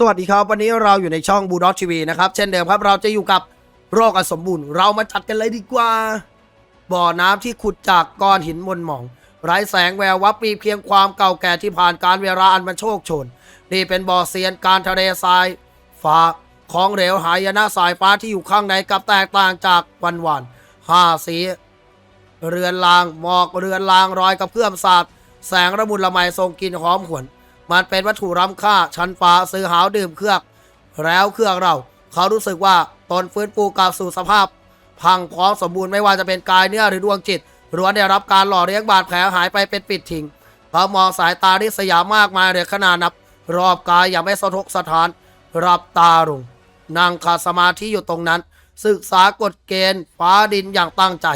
สวัสดีครับ วันนี้เราอยู่ในช่องบูด็อกทีวีนะครับ เช่นเดิมครับเราจะอยู่กับโรคอสมบูรณ์ เรามาจัดกันเลยดีกว่า บ่อน้ำที่ขุดจากก้อนหินมนหมอง ไร้แสงแวววับมีเพียงความเก่าแก่ที่ผ่านการเวลาอันมันโชคโชน นี่เป็นบ่อเซียนการทะเลทรายฟ้าของเหลวหายนะสายฟ้าที่อยู่ข้างในกับแตกต่างจากวันวานห้าสีเรือนลางหมอกเรือนลางรอยกระเพื่อมสาดแสงระมุนละไมทรงกลิ่นหอมหวน มันเป็นวัตถุล้ำค่าชั้นฟ้าซื้อหาวดื่มเครื่อกแล้วเครื่องเรา เขารู้สึกว่าตนฟื้นฟูกลับสู่สภาพ พังพร้อมสมบูรณ์ไม่ว่าจะเป็นกายเนื้อหรือดวงจิตล้วนได้รับการหล่อเลี้ยงบาดแผลหายไปเป็นปิดทิ้งเขามองสายตาที่สยามมากมายเลยขนาดนับ รอบกายอย่างไม่สะทกสะท้านรับตาลงนั่งขาดสมาธิอยู่ตรงนั้น ศึกษากฎเกณฑ์ฟ้าดินอย่างตั้งใจ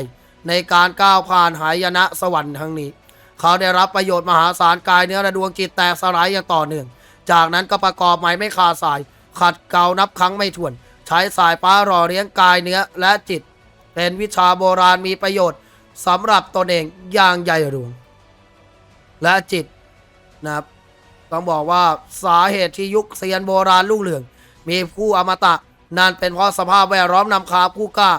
ในการก้าวผ่านหายนะสวรรค์ทั้งนี้ เขาได้รับประโยชน์มหาศาลกายเนื้อและดวงจิตแตกสลายอย่างต่อเนื่อง จากนั้นก็ประกอบใหม่ไม่ขาดสาย ขัดเกลานับครั้งไม่ถ้วน ใช้สายฟ้าหล่อเลี้ยงกายเนื้อและจิต เป็นวิชาโบราณมีประโยชน์สำหรับตนเองอย่างใหญ่หลวง และจิตนะครับต้องบอกว่าสาเหตุที่ยุคเซียนโบราณรุ่งเรือง มีผู้อมตะนั่นเป็นเพราะสภาพแวดล้อมนำคาผู้กล้า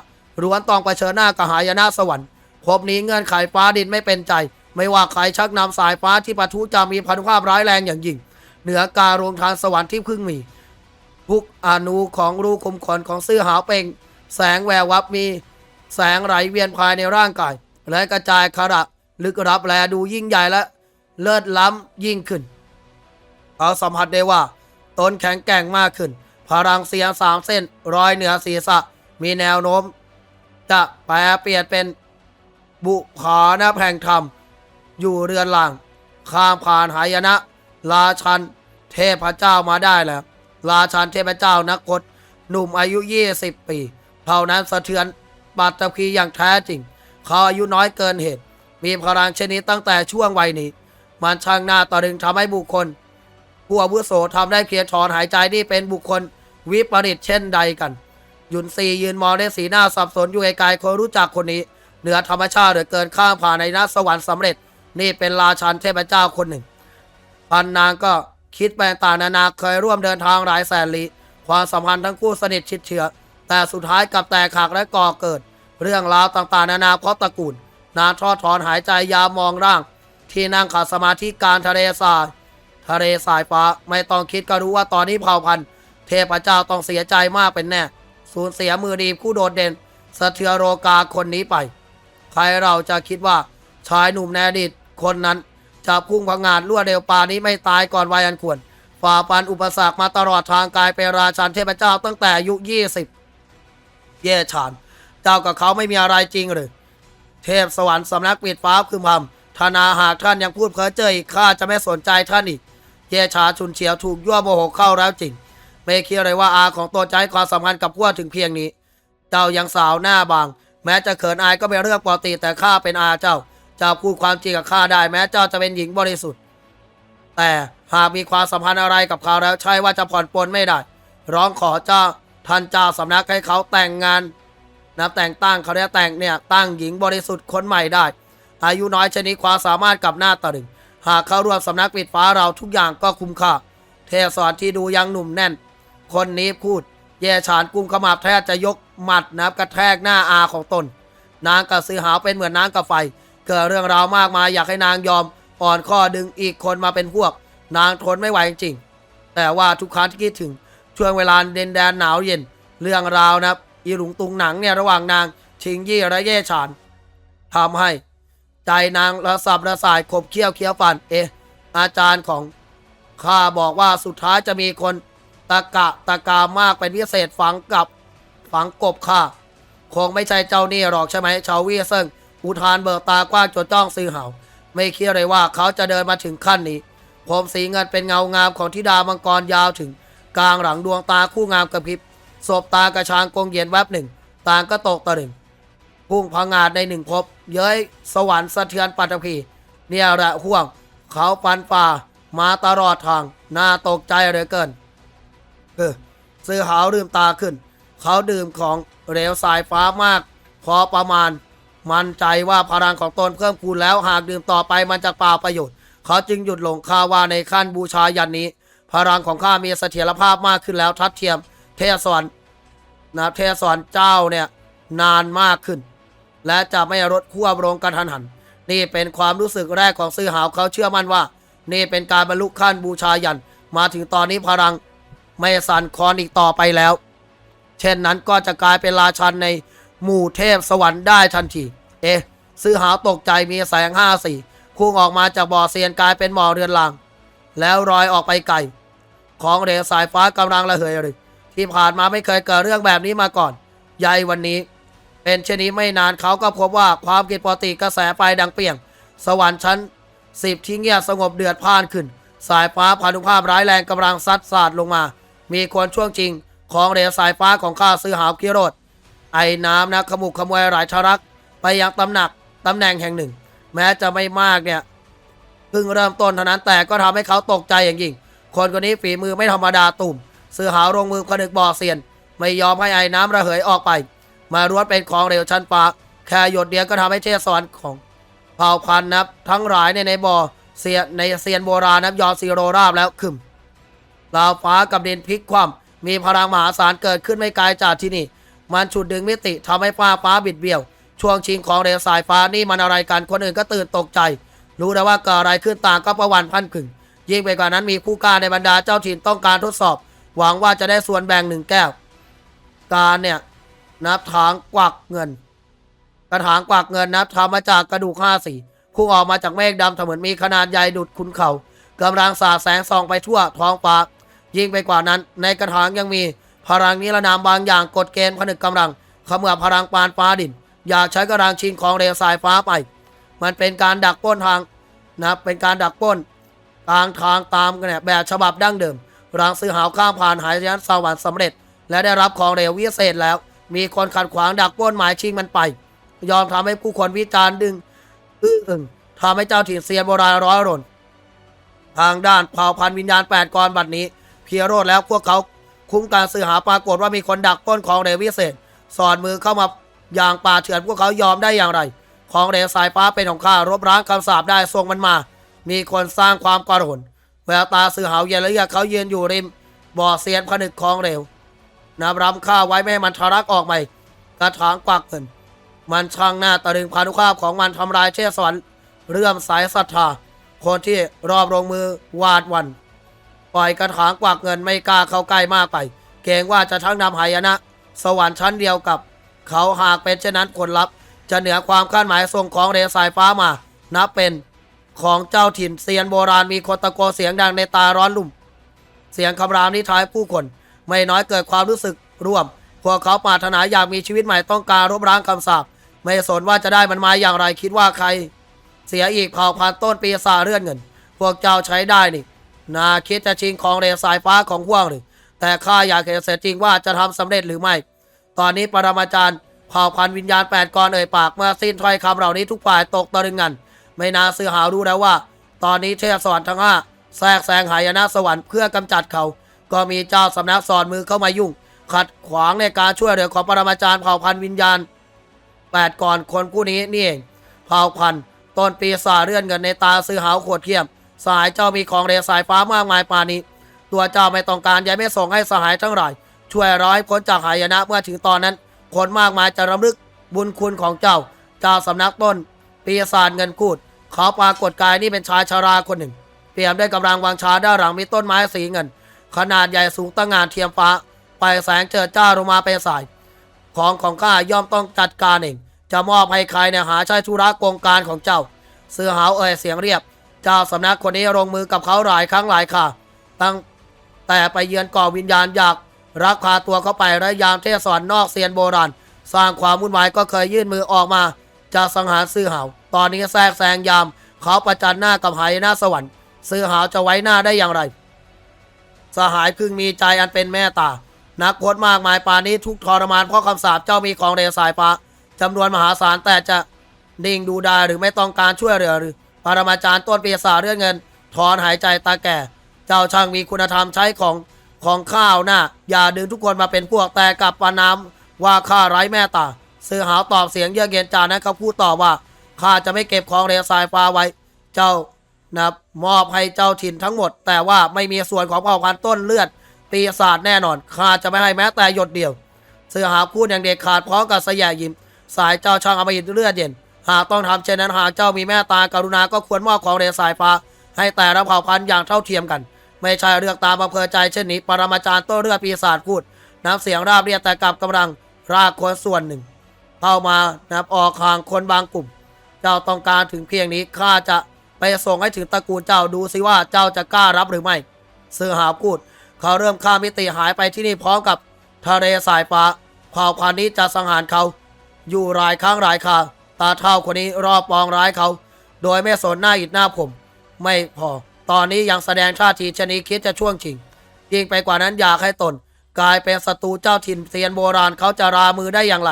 ล้วนต้องเผชิญหน้ากับหายนะสวรรค์พบนี้เงื่อนไขฟ้าดินไม่เป็นใจ ไม่ว่าใครชักนำสายฟ้าที่ปะทุจะมีพันธุภาพร้ายแรงอย่างยิ่ง เหนือการรวมทางสวรรค์ที่เพิ่งมี ทุกอนูของรูคุมขนของเสื้อหาเป่ง แสงแวววับมี แสงไหลเวียนภายในร่างกาย และกระจายขระลึกรับแลดูยิ่งใหญ่และเลิศล้ำยิ่งขึ้นเขาสัมผัสได้ว่า ตนแข็งแกร่งมากขึ้น พลังเสียงสามเส้นรอยเหนือศีรษะ มีแนวโน้ม จะแปลเปลี่ยนเป็นบุขานแห่งธรรม อยู่เรือนหลัง ข้ามผ่านหายนะ ราชันเทพเจ้ามาได้แล้ว ราชันเทพเจ้านักกฎหนุ่มอายุ 20 ปี เท่านั้นสะเทือนปัตตภีอย่างแท้จริง เขาอายุน้อยเกินเหตุ มีพลังชนิดตั้งแต่ช่วงวัยนี้ มันช่างหน้าตะลึงทำให้บุคคล ผู้อาวุโสทำได้เพียงถอนหายใจนี่เป็นบุคคลวิปริตเช่นใดกัน ยุนซียืนมองด้วยสีหน้าสับสนอยู่ไกลๆคนรู้จักคนนี้ เหนือธรรมชาติเหลือเกินข้ามผ่านในนัสวรรค์สำเร็จ นี่เป็นราชันเทพเจ้าคนหนึ่งพันนางก็คิดไปต่างนานาเคยร่วมเดินทางหลายแสนลี้ความสัมพันธ์ทั้งคู่สนิทชิดเชื้อแต่สุดท้ายกับแตกหักและก่อเกิด เรื่องราวต่างๆ นานาเพราะตระกูลนางทอดถอนหายใจยามมองร่าง ที่นั่งขัดสมาธิการทะเลทราย ทะเลสายฟ้าไม่ต้องคิดก็รู้ว่าตอนนี้เผ่าพันธุ์เทพเจ้าต้องเสียใจมากเป็นแน่ สูญเสียมือดีผู้โดดเด่นสะเทือโรกาคนนี้ไป ใครเราจะคิดว่าชายหนุ่มในดีต คนนั้นจะพุ่งพังงาดรวดเร็วปานี้ไม่ตายก่อนวัยอันควร ฝ่าฟันอุปสรรคมาตลอดทางกายเป็นราชันเทพเจ้าตั้งแต่อายุ 20 เย่ฉานเจ้ากับเขาไม่มีอะไรจริงหรือ เทพสวรรค์สำนักปิดฟ้าพึมพำธนาหากท่านยังพูดเพ้อเจ้ออีกข้าจะไม่สนใจท่านอีก เย่ชาชุนเฉียวถูกยั่วโมโหเข้าแล้วจริง ไม่คิดเลยว่าอาของตัวใจความสัมพันธ์กับพวกถึงเพียงนี้ เจ้ายังสาวหน้าบาง แม้จะเขินอายก็เป็นเรื่องปกติแต่ข้าเป็นอาเจ้า เจ้าพูดความจริงกับข้าได้แม้เจ้าจะเป็นหญิงบริสุทธิ์ แต่หากมีความสัมพันธ์อะไรกับเขาแล้วใช่ว่าจะผ่อนปลนไม่ได้ ร้องขอเจ้าท่านเจ้าสำนักให้เขาแต่งงานนะแต่งตั้งเขาเรียกแต่งเนี่ยตั้งหญิงบริสุทธิ์คนใหม่ได้ อายุน้อยชนิดความสามารถกับหน้าตะลึงหากเขาร่วมสำนักปิดฟ้าเราทุกอย่างก็คุ้มค่าเทสอนที่ดูยังหนุ่มแน่น คนนี้พูดแย่ฉานกุมขมับแทบจะยกหมัดนับกระแทกหน้าอาของตน นางกับซื้อหาวเป็นเหมือนน้ำกับไฟ เกิดเรื่องราวมากมายอยากให้นางยอมอ่อนข้อดึงอีกคนมาเป็นพวก นางทนไม่ไหวจริงๆแต่ว่าทุกครั้งที่คิดถึงช่วงเวลาเดนแดนหนาวเย็น เรื่องราวนะครับอีหลุงตุงหนังเนี่ยระหว่างนางชิงยี่และเย่ฉานทำให้ ใจนางระสับระสายขบเคี้ยวเคี้ยวฟันเอะอาจารย์ของข้าบอกว่าสุดท้ายจะมีคนตะกะตะกามากเป็นพิเศษฝังกับฝังกบข้าคงไม่ใช่เจ้านี่หรอกใช่ไหมชาวเวียเซิง อุทานเบิกตากว้างจดจ้องซื้อเหาไม่คิดเลยว่าเขาจะเดินมาถึงขั้นนี้ ผมสีเงินเป็นเงางามของธิดามังกรยาวถึง กลางหลังดวงตาคู่งามกระพริบศบตากระชางกงเย็นแวบหนึ่ง ต่างก็ตกตะลึงพุ่งพังงาดในหนึ่งภพเย้ยสวรรค์สะเทือนปัตตภีเนี่ยแหละห่วง เขาฟันฝ่ามาตลอดทาง น่าตกใจเหลือเกินเออซื้อหาวลืมตาขึ้น เขาดื่มของเหลวสายฟ้ามาก พอประมาณ มั่นใจว่าพลังของตนเพิ่มคูณแล้วหากดื่มต่อไปมันจะเปล่าประโยชน์ เขาจึงหยุดหลงคาว่าในขั้นบูชายันนี้ พลังของข้ามีเสถียรภาพมากขึ้นแล้วทัดเทียมเทศวรนะเทศวรเจ้าเนี่ยนานมากขึ้น และจะไม่รดควบลงกระทันหัน นี่เป็นความรู้สึกแรกของซื้อหาวเขาเชื่อมั่นว่า นี่เป็นการบรรลุขั้นบูชายัน มาถึงตอนนี้พลังไม่สั่นคลอนอีกต่อไปแล้ว เช่นนั้นก็จะกลายเป็นราชันใน หมู่เทพสวรรค์ได้ทันที เอ๊ะซื้อหาวตกใจมีแสงห้าสี่พุ่งออกมาจากบ่อเซียนกลายเป็นหมอเรือนลาง แล้วรอยออกไปไกล ของเหลวสายฟ้ากำลังระเหยเลยที่ผ่านมาไม่เคยเกิดเรื่องแบบนี้มาก่อนใหญ่วันนี้ เป็นเช่นนี้ไม่นานเขาก็พบว่าความผิดปกติกระแสไฟดังเปรียง สวรรค์ชั้นสิบที่เงียบสงบเดือดพ่านขึ้น สายฟ้าพานุภาพร้ายแรงกำลังซัดสาดลงมา มีคนช่วงจริง ของเหลวสายฟ้าของข้าซื้อหาวกิโรด ไอ้น้ำนะขมุกขมวยหลายทรัก ไปยังตำหนักตำแหน่งแห่งหนึ่ง แม้จะไม่มากเนี่ยเพิ่งเริ่มต้นเท่านั้นแต่ก็ทำให้เขาตกใจอย่างยิ่ง คนคนนี้ฝีมือไม่ธรรมดาตุ่มซื้อหาวลงมือผนึกบ่อเซียน ไม่ยอมให้ไอ้น้ำระเหยออกไป มารวดเป็นของเร็วชั้นฟ้าแค่หยดเดียวก็ทำให้เทศสวรรค์ของเผ่าพันธุ์นับ ทั้งหลายในในบ่อเสียในเซียนโบราณนับยอมซีโรราบแล้วขึ้นดาวฟ้ากับดินพลิกคว่ำมีพลังมหาศาลเกิดขึ้นไม่ไกลจากที่นี่ มันฉุดดึงมิติทำให้ฟ้าฟ้าบิดเบี้ยว ช่วงชิงของเรสายฟ้านี่มันอะไรกันคนอื่นก็ตื่นตกใจ รู้แต่ว่าเกิดอะไรขึ้นต่างก็ประวันพันขึงยิ่งไปกว่านั้นมีผู้กล้าในบรรดาเจ้าถิ่นต้องการทดสอบ หวังว่าจะได้ส่วนแบ่งหนึ่งแก้ว การเนี่ยนับถางกวักเงิน กระถางกวักเงินนับทำมาจากกระดูกห้าสีพุ่งออกมาจากเมฆดำเสมือนมีขนาดใหญ่ดุดคุณเขากำลังสาดแสงส่องไปทั่วท้องฟ้ายิ่งไปกว่านั้น ในกระถางยังมี พลังนิระนามบางอย่างกดเกณฑ์ผนึกกำลังเขมือบพลังปานฟ้าดิน อยากใช้กำลังชิงของเร็วสายฟ้าไป มันเป็นการดักป้นทางนะเป็นการดักป้นทางทางตามกันเนี่ยแบบฉบับดั้งเดิมรังซื้อหาวข้ามผ่านหายยันสวรรค์สำเร็จ และได้รับของเร็ววิเศษแล้ว มีคนขัดขวางดักป้นหมายชิงมันไป ยอมทำให้ผู้คนวิจารณ์ดึงอื้ออึงทำให้เจ้าถิ่นเซียนโบราณร้อยรนทางด้านเผ่าพันธุ์วิญญาณแปดกรบัดนี้ เพียโรดแล้วพวกเขา คุ้มการสื่อหาปรากฏว่ามีคนดักป้นของเรวิเศษ สอดมือเข้ามาอย่างป่าเถื่อนพวกเขายอมได้อย่างไร ของเรสายฟ้าเป็นของข้ารบร้างคำสาปได้ทรงมันมา มีคนสร้างความกระหนแววตาสื่อหาเย็นและเยือกเขายืนอยู่ริม บ่อเซียนผนึกของเร็วนับรำข้าไว้ไม่ให้มันทะลักออกไปกระถางกวักเงินมันช่างหน้าตะลึงพานุภาพของมันทำลายเชษสวรรค์เรื่อมสายศรัทธาคนที่รอบลงมือวาดวัน ปล่อยกระถางกวักเงินไม่กล้าเข้าใกล้มากไป เกรงว่าจะทั้งนำหายนะ สวรรค์ชั้นเดียวกับ เขาหากเป็นเช่นนั้นผลลัพธ์จะเหนือความคาดหมายส่งของเรสายฟ้ามา นับเป็นของเจ้าถิ่นเซียนโบราณมีคนตะโกนเสียงดังในตาร้อนลุ่ม เสียงคำรามนิท้ายผู้คน ไม่น้อยเกิดความรู้สึกร่วม พวกเขาปรารถนาอยากมีชีวิตใหม่ต้องการรบร้างคำสาปไม่สนว่าจะได้มันมาอย่างไรคิดว่าใคร เสียอีกเผ่าพันต้นปีศาเลื่อนเงิน พวกเจ้าใช้ได้นี่ นาคิดจะชิงของเรสายฟ้าของพวกหรือแต่ข้าอยากเห็นเสียจริงว่าจะทำสำเร็จหรือไม่ ตอนนี้ปรมาจารย์เผ่าพันธุ์วิญญาณแปดกรเอ่ยปากเมื่อสิ้นถ้อยคำเหล่านี้ทุกฝ่ายตกตะลึงงัน ไม่นาซื้อหารู้แล้วว่า ตอนนี้เทพสวรรค์ทั้งห้าแทรกแซงหายนะสวรรค์เพื่อกำจัดเขา ก็มีเจ้าสำนักสอนมือเข้ามายุ่ง ขัดขวางในการช่วยเหลือของปรมาจารย์เผ่าพันธุ์วิญญาณแปดก่อนคนผู้นี้นี่เองเผ่าพันธุ์ต้นปีศาจเลื่อนเงินในตาซื้อหาวโขดเขี้ยม สายเจ้ามีของเรสายฟ้ามากมายปานี้ ตัวเจ้าไม่ต้องการยังไม่ส่งให้สหายทั้งหลาย ช่วยร้อยพ้นจากหายนะเมื่อถึงตอนนั้น คนมากมายจะรำลึกบุญคุณของเจ้า เจ้าสำนักต้นปีศาจเงินกูดเขาปรากฏกายนี่เป็นชายชาราคนหนึ่งเตรียมด้วยกำลังวางชาด้านหลังมีต้นไม้สีเงิน ขนาดใหญ่สูงตั้งงานเทียมฟ้า ไปแสงเจิดจ้าลงมาเป็นสาย ของของข้าย่อมต้องจัดการเอง จะมอบให้ใครเนี่ยหาใช้ธุระกงการของเจ้า เสือหาวเอ่ยเสียงเรียบ เจ้าสำนักคนนี้ลงมือกับเขาหลายครั้งหลายคราตั้งแต่ไปเยือนก่อวิญญาณอยากรักพาตัวเข้าไปและยามเทศสอนนอกเซียนโบราณ สร้างความวุ่นวายก็เคยยื่นมือออกมาจะสังหารซื้อหาว ตอนนี้แทรกแซงยาม เขาประจันหน้ากับหายหน้าสวรรค์ ซื้อหาวจะไว้หน้าได้อย่างไร สหายพึงมีใจอันเป็นแม่ตา นักพจน์มากมายปานนี้ทุกทรมานเพราะคำสาปเจ้ามีของเรสายฟ้าจำนวนมหาศาลแต่จะนิ่งดูได้หรือไม่ต้องการช่วยเหลือหรือ ปรมาจารย์ต้นปีศาจเรื่องเงิน ถอนหายใจตาแก่ เจ้าช่างมีคุณธรรมใช้ของของข้าวหน้าอย่าดึงทุกคนมาเป็นพวกแต่กับปานน้ำว่าข้าไร้แม่ตาซื้อหาวตอบเสียงเยือกเย็นจานั้นเขาพูดต่อว่าข้าจะไม่เก็บของเรสายฟ้าไว้ เจ้านะมอบให้เจ้าถิ่นทั้งหมด แต่ว่าไม่มีส่วนของเผ่าพันธุ์ต้นเลือด ปีศาจแน่นอนข้าจะไม่ให้แม้แต่หยดเดียวเสือหาพูดอย่างเด็ดขาดพร้อมกับสยายยิ้มสายเจ้าช่างอมหิตเลือดเย็น หากต้องทำเช่นนั้นหากเจ้ามีแม่ตากรุณาก็ควรมอบของเรสายฟ้า ให้แต่ละเผ่าพันธุ์อย่างเท่าเทียมกัน ไม่ใช่เลือกตามอำเภอใจเช่นนี้ ปรมาจารย์โต้เลือดปีศาจพูดน้ำเสียงราบเรียบแต่กลับกำลังรากคนส่วนหนึ่ง เข้ามานับออกห่างคนบางกลุ่ม เจ้าต้องการถึงเพียงนี้ข้าจะไปส่งให้ถึงตระกูลเจ้าดูสิว่าเจ้าจะกล้ารับหรือไม่เสือหาพูด เขาเริ่มข้ามมิติหายไปที่นี่พร้อมกับทะเลสายฟ้าเผ่าพันธุ์นี้จะสังหารเขา อยู่หลายครั้งหลายครา ตาเท่าคนนี้รอบปองร้ายเขา โดยไม่สนหน้าอิดหน้าผม ไม่พอ ตอนนี้ยังแสดงท่าทีชนิดคิดจะช่วงชิงยิ่งไปกว่านั้นอยากให้ตน กลายเป็นศัตรูเจ้าถิ่นเซียนโบราณเขาจะรามือได้อย่างไร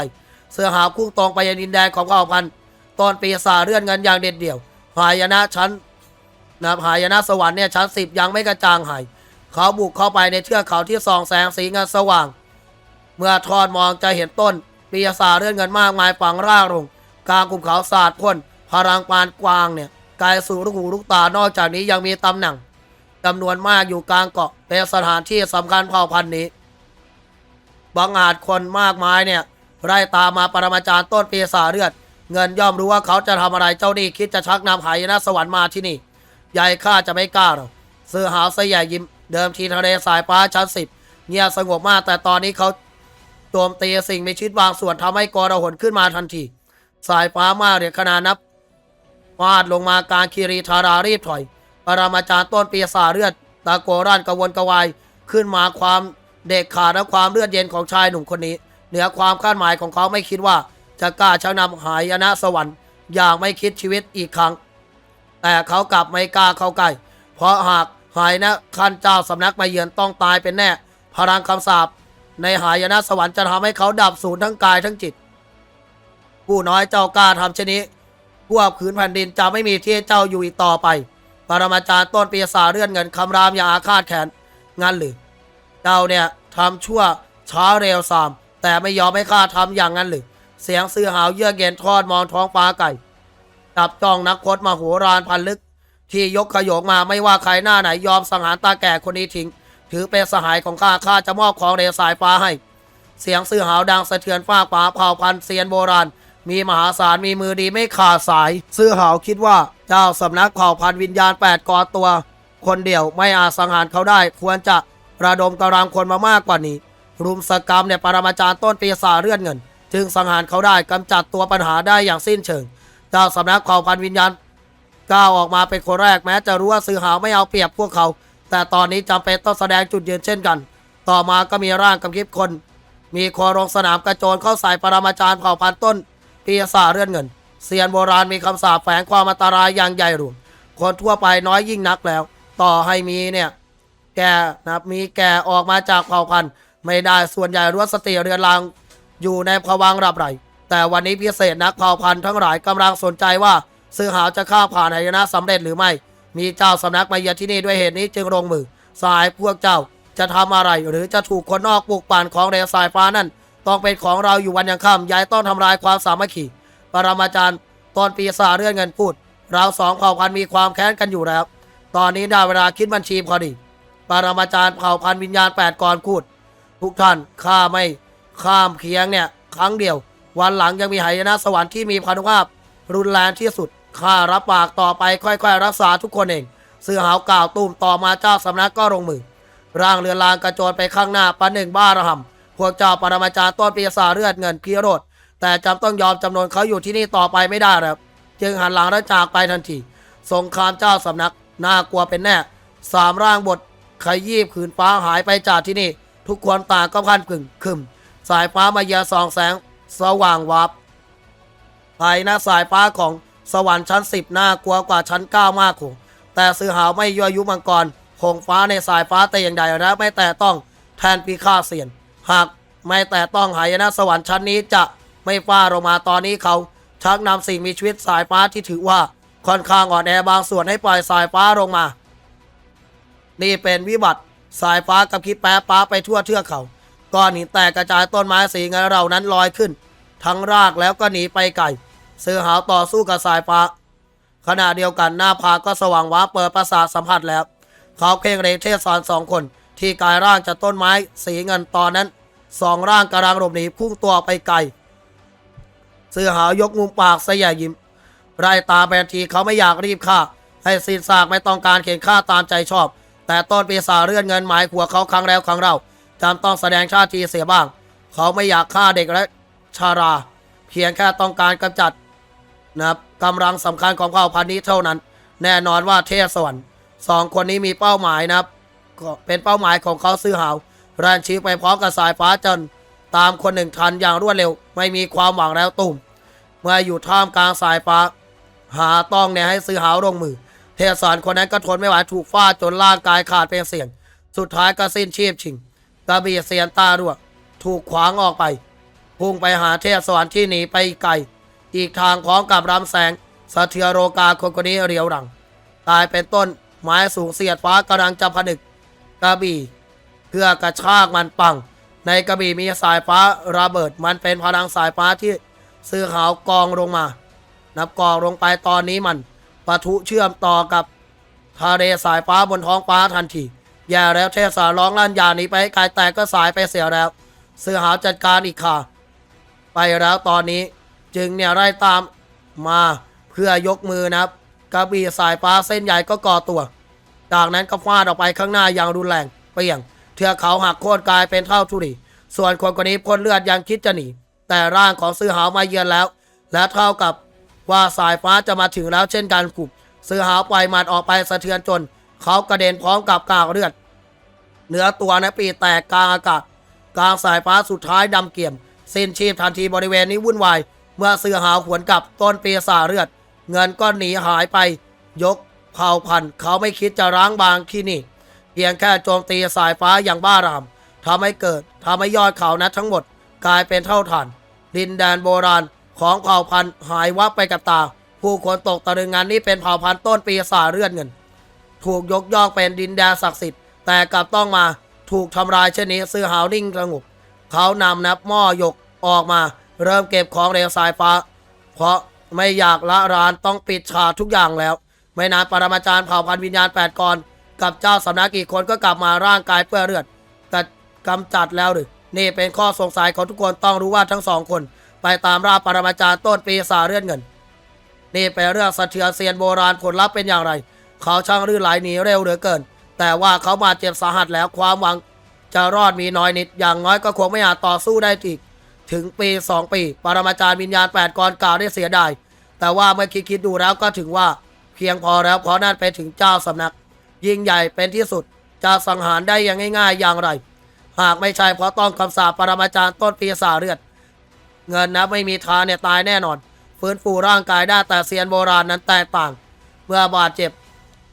เสือหาพุ่งตรงไปยังดินแดนของเผ่าพันธุ์ตอนปีศาจเลื่อนเงินอย่างเด็ดเดี่ยว หายนะชั้นนะหายนะสวรรค์เนี่ยชั้นสิบยังไม่กระจ่างหายเขาบุกเข้าไปในเทือกเขาที่ส่องแสงสีเงินสว่าง เมื่อทอดมองจะเห็นต้นปีศาจเลื่อนเงินมากมายฝังรากลง กลางกลุ่มเขาศาสตร์พ่นพลังปานกวางเนี่ยกายสู่ลูกหูลูกตานอกจากนี้ยังมีตำแหน่งจำนวนมากอยู่กลางเกาะเป็นสถานที่สำคัญเผ่าพันธุ์นี้บางอาจคนมากมายเนี่ยไล่ตามมาปรมาจารย์ต้นปีศาเลือด เงินย่อมรู้ว่าเขาจะทำอะไรเจ้านี่คิดจะชักนำหายนะสวรรค์มาที่นี่ใหญ่ข้าจะไม่กล้าหรอกเสื้อหาวสยายยิ้มเดิมทีทะเลสายฟ้าชั้นสิบเงียบสงบมากแต่ตอนนี้เขาโจมตีสิ่งมีชีวิตบางส่วนทำให้กอระหนขึ้นมาทันที สายฟ้ามากเรียขนาดนับฟาดลงมาการคีรีธารารีบถอย ปรามาจารย์ต้นปีศาเลือด ตาโกร่านกระวนกระวาย ขึ้นมาความเด็กขาดและความเลือดเย็นของชายหนุ่มคนนี้ เหนือความคาดหมายของเขาไม่คิดว่า จะกล้าชักนำหายนะสวรรค์ อย่างไม่คิดชีวิตอีกครั้ง แต่เขากลับไม่กล้าเข้าใกล้เพราะหากหายนะขันเจ้าสำนักมาเยือนต้องตายเป็นแน่ พลังคำสาปในหายนะสวรรค์จะทำให้เขาดับสูญทั้งกายทั้งจิต ผู้น้อยเจ้ากล้าทำเช่นนี้พวกผืนแผ่นดินจะไม่มีที่เจ้าอยู่อีกต่อไป ปรมาจารย์ต้นปีศาจเลื่อนเงินคำรามอย่างอาฆาตแค้นงั้นหรือ เจ้าเนี่ยทำชั่วช้าเร็วสาม แต่ไม่ยอมให้ข้าทำอย่างนั้นหรือ เสียงซื้อหาวเยือกเย็นทอดมองท้องฟ้าไก่จับจ้องนักพจน์มโหฬารพันลึก ที่ยกขยงมาไม่ว่าใครหน้าไหนยอมสังหารตาแก่คนนี้ทิ้ง ถือเป็นสหายของข้าข้าจะมอบของเรสายฟ้าให้ เสียงซื้อหาวดังสะเทือนฟ้าป่าเผ่าพันเซียนโบราณ มีมหาศาลมีมือดีไม่ขาดสาย ซื้อหาวคิดว่าเจ้าสำนักเผ่าพันธุ์วิญญาณแปดกอตัว คนเดียวไม่อาจสังหารเขาได้ ควรจะระดมกำลังคนมามากกว่านี้ รุมสกรรมเนี่ยปรมาจารย์ต้นปีศาจเลือดเงิน จึงสังหารเขาได้กำจัดตัวปัญหาได้อย่างสิ้นเชิง เจ้าสำนักเผ่าพันธุ์วิญญาณก้าวออกมาเป็นคนแรกแม้จะรู้ว่าซื้อหาวไม่เอาเปรียบพวกเขา แต่ตอนนี้จำเป็นต้องแสดงจุดยืนเช่นกัน ต่อมาก็มีร่างกำคิบคน มีคอลงสนามกระโจนเข้าใส่ปรมาจารย์เผ่าพันธุ์ต้น ปีศาจเลื่อนเงินเซียนโบราณมีคำสาปแฝงความอันตรายอย่างใหญ่หลวงคนทั่วไปน้อยยิ่งนักแล้ว ต่อให้มีเนี่ย แกนะครับมีแกออกมาจากเผ่าพันธุ์ไม่ได้ส่วนใหญ่รั้วสติเรือนรางอยู่ในภวังรับไหลแต่วันนี้พิเศษนักเผ่าพันธุ์ทั้งหลายกำลังสนใจว่าซื้อหาวจะข้าผ่านหายนะสำเร็จหรือไม่ มีเจ้าสำนักมาเยือนที่นี่ด้วยเหตุนี้จึงลงมือ สายพวกเจ้าจะทำอะไรหรือจะถูกคนนอกปลุกปั่นของเรสายฟ้านั่น ต้องเป็นของเราอยู่วันยังค่ำยายต้องทำลายความสามัคคีปรมาจารย์ตอนปีศาจเลื่อนเงินพูด เราสองเผ่าพันธุ์มีความแค้นกันอยู่แล้ว ตอนนี้ได้เวลาคิดบัญชีพอดี ปรมาจารย์เผ่าพันธุ์วิญญาณแปดกรพูด ทุกท่านข้าไม่ข้ามเคียงเนี่ย ครั้งเดียว วันหลังยังมีหายนะสวรรค์ที่มีพานุภาพ รุนแรงที่สุดข้ารับปากต่อไปค่อยๆ รักษาทุกคนเองเสือหาวกล่าวตูมต่อมาเจ้าสำนักก็ลงมือ ร่างเรือลางกระโจนไปข้างหน้าปะหนึ่งบ้าระหำ พวกเจ้าปรมาจารย์ต้นปีศาจเลือดเงินพิโรธแต่จำต้องยอมจำนวนเขาอยู่ที่นี่ต่อไปไม่ได้แล้วจึงหันหลังและจากไปทันทีสงครามเจ้าสำนักน่ากลัวเป็นแน่สามร่างบทขยี้ผืนฟ้าหายไปจากที่นี่ ทุกคนต่างก็พันกึ่งคึม สายฟ้ามาเยือสองแสง สว่างวับภายหน้าสายฟ้าของสวรรค์ชั้นสิบน่ากลัวกว่าชั้นเก้ามากโขแต่ซื้อหาวไม่ยั่วยุมังกรคงฟ้าในสายฟ้าแต่อย่างใดนะไม่แต่ต้องแทนปีฆาเสียน หากไม่แต่ต้องหายนะสวรรค์ชั้นนี้จะไม่ฟ้าลงมาตอนนี้เขา ชักนำสิ่งมีชีวิตสายฟ้าที่ถือว่า ค่อนข้างอ่อนแอบางส่วนให้ปล่อยสายฟ้าลงมา นี่เป็นวิบัติสายฟ้ากับคิดแป๊ะป้าไปทั่วเทือกเขาก้อนหินแตกกระจายต้นไม้สีเงินเหล่านั้นลอยขึ้น ทั้งรากแล้วก็หนีไปไกลเสือหาวต่อสู้กับสายฟ้า ขณะเดียวกันหน้าผาก็สว่างว้าเปิดประสาทสัมผัสแล้ว เขาเพ่งเล็งเทศสอนสองคน ที่กายร่างจากต้นไม้สีเงินตอนนั้น สองร่างกำลังหลบหนีพุ่งตัวไปไกล เสือหาวยกมุมปากเสยยิ้มไรตาแบนทีเขาไม่อยากรีบฆ่า ให้สินซากไม่ต้องการเข็นฆ่าตามใจชอบ แต่ต้นปีศาจเลื่อนเงินหมายหัวเขาครั้งแล้วครั้งเล่าจำต้องแสดงชาติเสียบ้าง เขาไม่อยากฆ่าเด็กและชารา เพียงแค่ต้องการกำจัดนะครับกำลังสำคัญของเผ่าพันธุ์นี้เท่านั้น แน่นอนว่าเทพสวรรค์สองคนนี้มีเป้าหมายนะครับเป็นเป้าหมายของเขาซื้อหาว แรนชีไปพร้อมกับสายฟ้าจน ตามคนหนึ่งทันอย่างรวดเร็ว ไม่มีความหวังแล้วตุ่มเมื่ออยู่ท่ามกลางสายฟ้า หาต้องเนี่ยให้ซื้อหาวลงมือ เทศสารคนนั้นก็ทนไม่ไหวถูกฟาดจนร่างกายขาดเป็นเสียง สุดท้ายก็สิ้นชีพชิงกระบี่เสียนตารั่วถูกขวางออกไปพุ่งไปหาเทศสวรรค์ที่หนีไปไกล อีกทางพร้อมกับรำแสงสะเทือโรกาคนคนนี้เรียวหลัง ตายเป็นต้นไม้สูงเสียดฟ้ากำลังจะผนึกกระบี่ เพื่อกระชากมันปัง ในกระบี่มีสายฟ้าระเบิด มันเป็นพลังสายฟ้าที่ซื้อขาวกองลงมา นับกองลงไปตอนนี้มันปะทุเชื่อมต่อกับทะเลสายฟ้าบนท้องฟ้าทันทีแย่าแล้วเทพสารร้องลั่นยาหนีไปให้ไกลแต่ก็สายไปเสียแล้วเสือหาวจัดการอีกค่ะ ไปแล้วตอนนี้จึงเนี่ยไล่ตามมาเพื่อยกมือนะครับกระบี่สายฟ้าเส้นใหญ่ก็ก่อตัว จากนั้นก็ฟาดออกไปข้างหน้าอย่างรุนแรงเปรี่ยง เทือกเขาหักโค่นกลายเป็นเท่าทุรีส่วนคนคนนี้พ่นเลือดยังคิดจะหนี แต่ร่างของซื้อหาวมาเยือนแล้ว และเท่ากับว่าสายฟ้าจะมาถึงแล้วเช่นกันกลุ่มซื้อหาวปล่อยหมัดออกไปสะเทือนจน เขากระเด็นพร้อมกับกากเลือดเนื้อตัวนะปีแตกกลางอากาศกลางสายฟ้าสุดท้ายดำเกี่ยมสิ้นชีพทันทีบริเวณนี้วุ่นวาย เมื่อเสือหาวหวนกลับต้นปีศาเลือด เงินก็หนีหายไป ยกเผ่าพันธุ์เขาไม่คิดจะร้างบางที่นี่ เพียงแค่โจมตีสายฟ้าอย่างบ้ารามทำให้เกิดทำให้ยอดเขานั้นทั้งหมด กลายเป็นเท่าฐาน ดินแดนโบราณของเผ่าพันธุ์หายวับไปกับตา ผู้คนตกตะลึงงานนี้เป็นเผ่าพันธุ์ต้นปีศาจเลือดเงิน ถูกยกย่องเป็นดินแดนศักดิ์สิทธิ์แต่กลับต้องมาถูกทำลายเช่นนี้ซื้อหาวนิ่งสงบเขานำนับหม้อยกออกมา เริ่มเก็บของเร็วสายฟ้า เพราะไม่อยากละรานต้องปิดฉากทุกอย่างแล้ว ไม่นานปรมาจารย์เผ่าพันธุ์วิญญาณแปดกร กับเจ้าสำนักอีกคนก็กลับมาร่างกายเปื้อนเลือดแต่กำจัดแล้วหรือ นี่เป็นข้อสงสัยของทุกคนต้องรู้ว่าทั้งสองคน ไปตามราปรมาจารย์ต้นปีศาเลือดเงิน นี่เป็นเรื่องสะเทือนเซียนโบราณผลลัพธ์เป็นอย่างไร เขาช่างลื่นไหลหนีเร็วเหลือเกิน แต่ว่าเขาบาดเจ็บสาหัสแล้วความหวัง จะรอดมีน้อยนิด อย่างน้อยก็คงไม่อาจต่อสู้ได้อีก ถึงปี2ปี ปรมาจารย์วิญญาณ8กรกล่าวได้เสียดายแต่ว่าเมื่อคิดคิดดูแล้วก็ถึงว่า เพียงพอแล้วเพราะนั่นเป็นถึงเจ้าสำนัก ยิ่งใหญ่เป็นที่สุด จะสังหารได้อย่างง่ายๆอย่างไร หากไม่ใช่เพราะต้องคำสาปปรมาจารย์ต้นปีศาจเลือด เงินนะไม่มีทางเนี่ยตายแน่นอน ฟื้นฟูร่างกายได้แต่เซียนโบราณนั้นแตกต่าง เมื่อบาดเจ็บ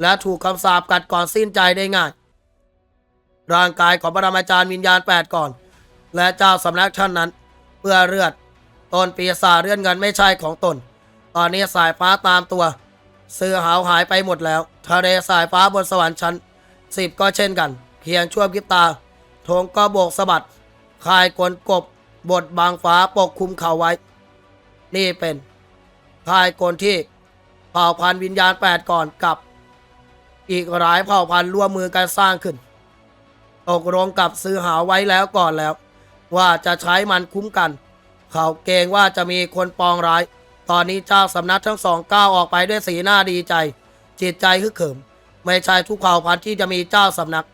และถูกคำสาปกัดก่อนสิ้นใจได้ง่าย ร่างกายของปรมาจารย์วิญญาณแปดก่อน และเจ้าสำนักท่านนั้นเพื่อเลือดตนปีศาจเลื่อนเงินไม่ใช่ของตน ตอนนี้สายฟ้าตามตัว เสือหาวหายไปหมดแล้ว ทะเลสายฟ้าบนสวรรค์ชั้นสิบก็เช่นกันเพียงชั่วพริบตาธงก็โบกสะบัดคายกลกบบทบางฟ้าปกคลุมเขาไว้ นี่เป็นคายกลที่เผ่าพันธุ์วิญญาณแปดก่อนกับ อีกหลายเผ่าพันธุ์ร่วมมือกันสร้างขึ้นตกลงกับซื้อหาไว้แล้วก่อนแล้ว ว่าจะใช้มันคุ้มกัน เขาเกรงว่าจะมีคนปองร้าย ตอนนี้เจ้าสำนักทั้งสองก้าวออกไปด้วยสีหน้าดีใจ จิตใจฮึกเหิม ไม่ใช่ทุกเผ่าพันธุ์ที่จะมีเจ้าสำนัก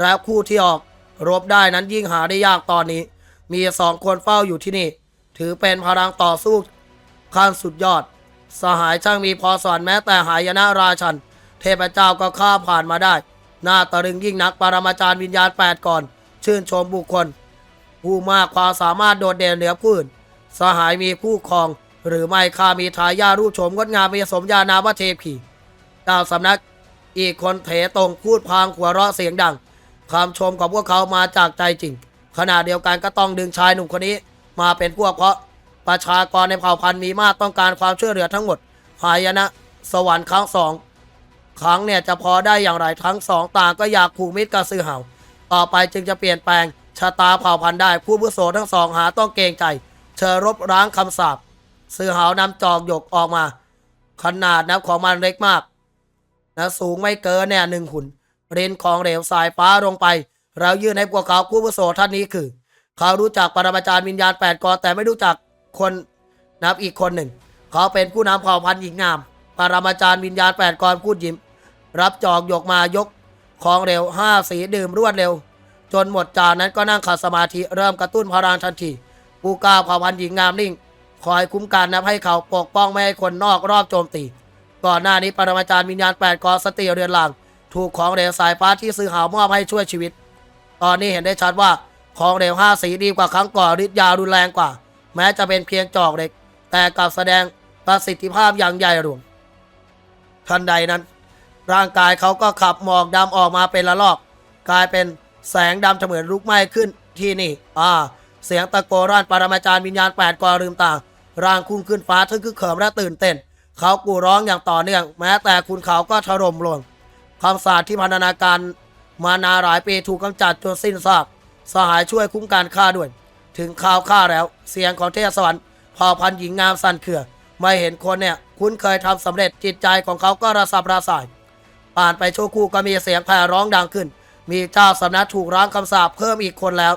แล้วคู่ที่ออกรบได้นั้นยิ่งหาได้ยากตอนนี้ มีสองคนเฝ้าอยู่ที่นี่ ถือเป็นพลังต่อสู้ขั้นสุดยอด สหายช่างมีพอสอนแม้แต่หายนะราชัน เทพเจ้าก็ข้าผ่านมาได้หน้าตะลึงยิ่งนักปรมาจารย์วิญญาณแปดก่อน ชื่นชมบุคคล ผู้มากความสามารถโดดเด่นเหนือผู้อื่น สหายมีคู่ครอง หรือไม่ข้ามีทายารูปโฉมงดงามมีสมญานามว่าเทพีเจ้าสำนักอีกคนเถตรงพูดพางหัวเราะเสียงดังคำชมของพวกเขามาจากใจจริง ขณะเดียวกันก็ต้องดึงชายหนุ่มคนนี้ มาเป็นพวกเพราะประชากรในเผ่าพันธุ์มีมากต้องการความช่วยเหลือทั้งหมดหายนะ สวรรค์ครั้งสองครั้งเนี่ยจะพอได้อย่างไรทั้งสองต่างก็อยากผูกมิตรกับซื้อหาต่อไปจึงจะเปลี่ยนแปลงชะตาเผ่าพันธุ์ได้ผู้บุโสทั้งสองหาต้องเกรงใจ เชิญรบร้างคำสาป ซื้อหาวนำจอกหยกออกมา ขนาดนะของมันเล็กมากนะสูงไม่เกินเนี่ยหนึ่งหุ่นเรนของเหลวสายฟ้าลงไป เรายื่นให้พวกเขาผู้ประโสท่านนี้คือ เขารู้จักปรมาจารย์วิญญาณแปดกอแต่ไม่รู้จักคนนับอีกคนหนึ่ง เขาเป็นผู้นำเผ่าพันธุ์หญิงงาม ปรมาจารย์วิญญาณแปดกรพูดยิ้ม รับจอกยกมายกของเร็วห้าสีดื่มรวดเร็ว จนหมดจานนั้นก็นั่งขัดสมาธิเริ่มกระตุ้นพลังทันทีผู้กล้าเผ่าพันธุ์หญิงงามนิ่ง คอยคุ้มกันนับให้เขาปกป้องไม่ให้คนนอกรอบโจมตี ก่อนหน้านี้ปรมาจารย์วิญญาณแปดกอสติเรือนหลัง ถูกของเหลวสายฟ้าที่ซื้อหาวมอบให้ช่วยชีวิต ตอนนี้เห็นได้ชัดว่าของเหลวห้าสีดีกว่าครั้งก่อนฤทธิ์ยาวรุนแรงกว่า แม้จะเป็นเพียงจอกเล็ก แต่กลับแสดงประสิทธิภาพอย่างใหญ่หลวงทันใดนั้น ร่างกายเขาก็ขับหมอกดำออกมาเป็นละลอก กลายเป็นแสงดำเสมือนลุกไหม้ขึ้นที่นี่ อ่า เสียงตะโกนรานปรมาจารย์วิญญาณแปดกอลืมตา ร่างคุ้งขึ้นฟ้าทึ่งคือเขิมและตื่นเต้น เขากูร้องอย่างต่อเนื่อง แม้แต่คุณเขาก็ถล่มลงคำสาปที่พันธนาการมานาหลายปีถูกกำจัดจนสิ้นซากสหายช่วยคุ้มกันข้าด้วย ถึงข่าวข้าแล้ว เสียงของเทพสวรรค์เผ่าพันหญิงงามสั่นเขื่อ ไม่เห็นคนเนี่ย คุ้นเคยทำสำเร็จจิตใจของเขาก็ระสับระสายผ่านไปชั่วครู่ก็มีเสียงแผ่ร้องดังขึ้น มีเจ้าสำนักถูกร้างคำสาปเพิ่มอีกคนแล้ว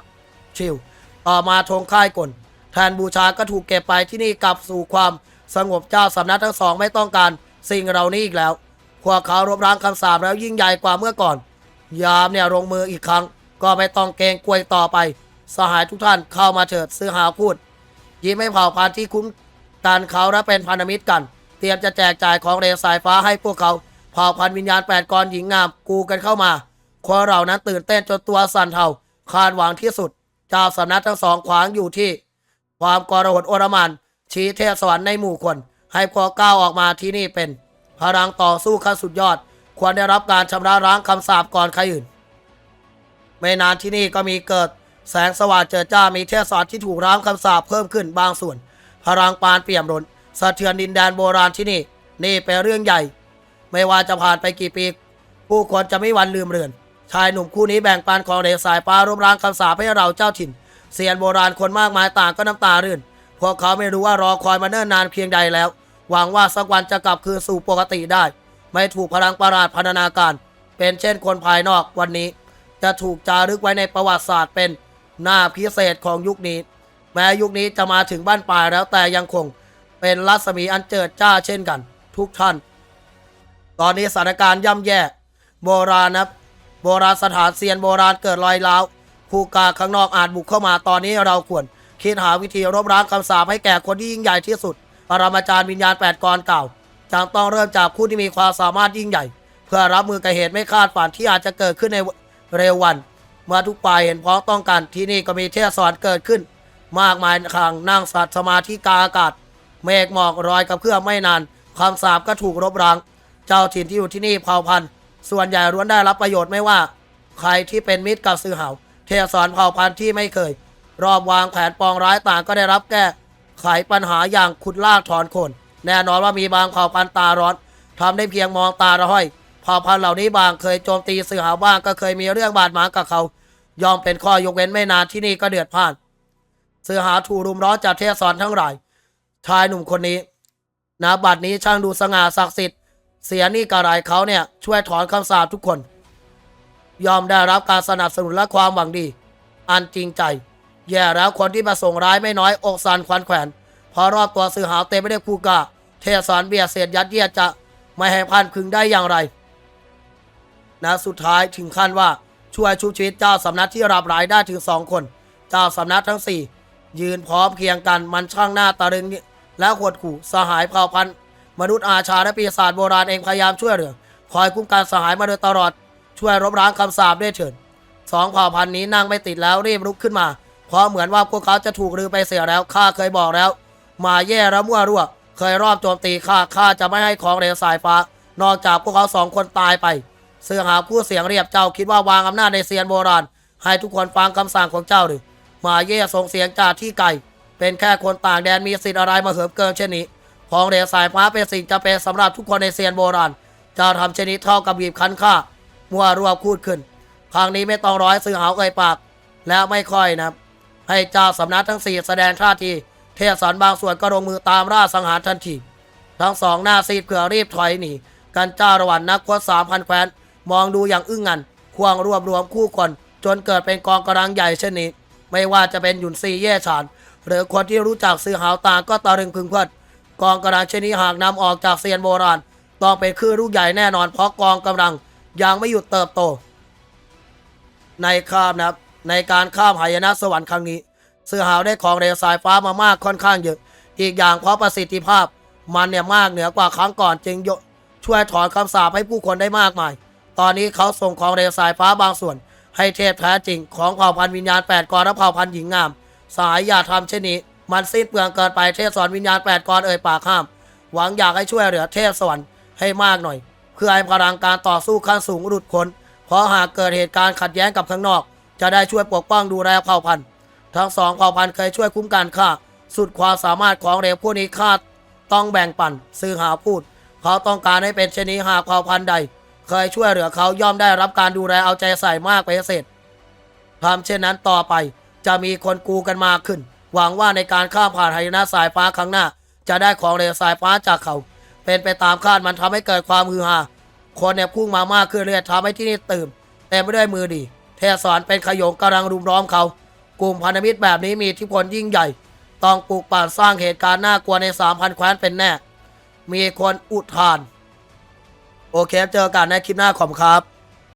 ชิว ต่อมาธงค่ายกล แทนบูชาก็ถูกเก็บไปที่นี่กลับสู่ความสงบเจ้าสำนักทั้งสองไม่ต้องการสิ่งเหล่านี้อีกแล้วพวกเขารบร้างคำสาปแล้วยิ่งใหญ่กว่าเมื่อก่อน ยามเนี่ยลงมืออีกครั้ง ก็ไม่ต้องเกรงกลัวต่อไป สหายทุกท่านเข้ามาเถิดซื้อหาพูดยิ้มให้เผ่าพันธุ์ที่คุ้นกันเขาและเป็นพันธมิตรกัน เตรียมจะแจกจ่ายของเรสายฟ้าให้พวกเขาเผ่าพันธุ์วิญญาณแปดกรหญิงงามกูกันเข้ามาคนเรานั้นตื่นเต้นจนตัวสั่นเทาคาดหวังที่สุด เจ้าสำนักทั้งสองขวางอยู่ที่ ความกรหดโอรมันชี้เทพสวรรค์ในหมู่คน ให้พวกก้าวออกมาที่นี่เป็น พลังต่อสู้ขั้นสุดยอด ควรได้รับการชำระล้างคำสาปก่อนใครอื่น ไม่นานที่นี่ก็มีเกิดแสงสว่างเจิดจ้ามีเทพสวรรค์ที่ถูกร้างคำสาปเพิ่มขึ้นบางส่วน พลังปานเปี่ยมล้นสะเทือนดินแดนโบราณที่นี่ นี่เป็นเรื่องใหญ่ ไม่ว่าจะผ่านไปกี่ปี ผู้คนจะไม่วันลืมเรือน ชายหนุ่มคู่นี้แบ่งปันของเดชสายฟ้ารบร้างคำสาปให้เราเจ้าถิ่น เซียนโบราณคนมากมายต่างก็น้ำตารื่น พวกเขาไม่รู้ว่ารอคอยมาเนิ่นนานเพียงใดแล้ว หวังว่าสักวันจะกลับคืนสู่ปกติได้ ไม่ถูกพลังประหลาดพันธนาการ เป็นเช่นคนภายนอกวันนี้ จะถูกจารึกไว้ในประวัติศาสตร์เป็นหน้าพิเศษของยุคนี้ แม้ยุคนี้จะมาถึงบ้านปลายแล้วแต่ยังคง เป็นรัศมีอันเจิดจ้าเช่นกัน ทุกท่าน ตอนนี้สถานการณ์ย่ำแย่ โบราณนะโบราณสถานเซียนโบราณเกิดรอยร้าว ผู้กาข้างนอกอาจบุกเข้ามาตอนนี้เราควร คิดหาวิธีรบร้างคำสาปให้แก่คนที่ยิ่งใหญ่ที่สุดปรมาจารย์วิญญาณแปดกรเก่าจำต้องเริ่มจากผู้ที่มีความสามารถยิ่งใหญ่ เพื่อรับมือกับเหตุไม่คาดฝันที่อาจจะเกิดขึ้นในเร็ววัน เมื่อทุกฝ่ายเห็นพ้องต้องกันที่นี่ก็มีเทศสอนเกิดขึ้น มากมายครั้งนั่งสัตว์สมาธิกาอากาศ เมฆหมอกรอยกับเพื่อไม่นานคำสาปก็ถูกรบร้าง เจ้าถิ่นที่อยู่ที่นี่เผ่าพันธุ์ ส่วนใหญ่ล้วนได้รับประโยชน์ไม่ว่า ใครที่เป็นมิตรกับซื้อเหา เทศสอนเผ่าพันธุ์ที่ไม่เคย รอบวางแผนปองร้ายต่างก็ได้รับแก้ไขปัญหาอย่างขุดลากถอนคน แน่นอนว่ามีบางเผ่าพันธุ์ตาร้อนทำได้เพียงมองตาระห้อยเผ่าพันธุ์เหล่านี้บางเคยโจมตีซื้อหาบ้างก็เคยมีเรื่องบาดหมางกับเขา ยอมเป็นข้อยกเว้นไม่นานที่นี่ก็เดือดพ่านเสือหาถูรุมร้อนจากเทศสอนทั้งหลายชายหนุ่มคนนี้นาบัดนี้ช่างดูสง่าศักดิ์สิทธิ์เสียนี่กระไรเขาเนี่ยช่วยถอนคำสาปทุกคน ยอมได้รับการสนับสนุนและความหวังดี อันจริงใจ แย่แล้วคนที่มาส่งร้ายไม่น้อยอกสันควันแขวนเพอรอบตัวสื่อหาวเต็มไปด้วยผู้กล้าเทศสอนเบียดเสียดยัดเยียดจะไม่ให้พันพึงได้อย่างไรนะสุดท้ายถึงขั้นว่าช่วยชุบชีวิตเจ้าสำนักที่รับรายได้ถึงสองคน เจ้าสำนักทั้งสี่ยืนพร้อมเคียงกันมันช่างหน้าตารึงและหดขู่สหายเผ่าพันธุ์มนุษย์อาชาและปีศาจโบราณเองพยายามช่วยเหลือคอยคุ้มกันสหายมาโดยตลอด ช่วยรบร้างคำสาปด้วยเถิดสองเผ่าพันธุ์นี้นั่งไม่ติดแล้วรีบลุกขึ้นมา เพราะเหมือนว่าพวกเขาจะถูกลือไปเสียแล้วข้าเคยบอกแล้ว มาแย่แล้วมั่วรั่ว เคยรอบโจมตีข้าข้าจะไม่ให้ของเหลวสายฟ้า นอกจากพวกเขาสองคนตายไป เสือหาผู้เสียงเรียบเจ้าคิดว่าวางอำนาจในเซียนโบราณ ให้ทุกคนฟังคำสั่งของเจ้าหรือมาเย่ส่งเสียงจากที่ไกลเป็นแค่คนต่างแดนมีสิทธิ์อะไรมาเหิมเกินเช่นนี้ของเหลวสายฟ้าเป็นสิ่งจำเป็นสำหรับทุกคนในเซียนโบราณเจ้าทำเช่นนี้เท่ากับบีบคั้นข้า มัวรัวพูดขึ้น ครั้งนี้ไม่ต้องร้อยซื้อหาวเอ่ยปาก แล้วไม่ค่อยนะให้เจ้าสำนักทั้งสี่แสดงท่าที เทศสอนบางส่วนก็ลงมือตามล่าสังหารทันที ทั้งสองหน้าซีดเผื่อรีบถอยหนีกันจ้าระหวันนักพจสามพันแคว้น มองดูอย่างอึ้งงันควงรวบรวมคู่คน จนเกิดเป็นกองกำลังใหญ่เช่นนี้ ไม่ว่าจะเป็นหยุนซีเย่ฉาน หรือคนที่รู้จักซื้อหาวตาก็ตะลึงพึงเพลิดกองกำลังเช่นนี้หากนำออกจากเซียนโบราณ ต้องเป็นคลื่นลูกใหญ่แน่นอนเพราะกองกำลัง ยังไม่หยุดเติบโต ในข้ามนะครับ ในการข้ามหายนะสวรรค์ครั้งนี้เสือหาวได้ของเร็วสายฟ้ามามากค่อนข้างเยอะ อีกอย่างเพราะประสิทธิภาพมันเนี่ยมากเหนือกว่าครั้งก่อนจึงยกช่วยถอนคำสาปให้ผู้คนได้มากมาย ตอนนี้เขาส่งของเร็วสายฟ้าบางส่วน ให้เทพแท้จริงของเผ่าพันธุ์วิญญาณ8กรและเผ่าพันธุ์หญิงงาม สายอย่าทำเช่นนี้ มันสิ้นเปลืองเกินไปเทพสอนวิญญาณ8กรเอ่ยปากห้าม หวังอยากให้ช่วยเหลือเทพสวรรค์ให้มากหน่อย เพื่อให้พลังการต่อสู้ขั้นสูงหลุดพ้นเพราะหากเกิดเหตุการณ์ขัดแย้งกับข้างนอก จะได้ช่วยปกป้องดูแลเผ่าพันธุ์ ทั้งสองเผ่าพันธุ์เคยช่วยคุ้มกันข้าสุดความสามารถของเร็วผู้นี้ข้าต้องแบ่งปันซื้อหาพูด เขาต้องการให้เป็นเช่นนี้หากเผ่าพันธุ์ใด เคยช่วยเหลือเขาย่อมได้รับการดูแลเอาใจใส่มากเป็นพิเศษทำเช่นนั้นต่อไปจะมีคนกูกันมากขึ้น หวังว่าในการข้ามผ่านหยนะสายฟ้าครั้งหน้า จะได้ของเร็วสายฟ้าจากเขา เป็นไปตามคาดมันทำให้เกิดความฮือฮาคนเนี่ยพุ่งมามากขึ้นเรื่อยๆทำให้ที่นี่ตื่นเต็มไปด้วยมือดี เทศสอนเป็นขยงกำลังรุมล้อมเขา กลุ่มพันธมิตรแบบนี้มีอิทธิพลยิ่งใหญ่ ต้องปลูกป่านสร้างเหตุการณ์น่ากลัวในสามพันแคว้นเป็นแน่ มีคนอุทาน โอเคเจอกันในคลิปหน้าขอบครับ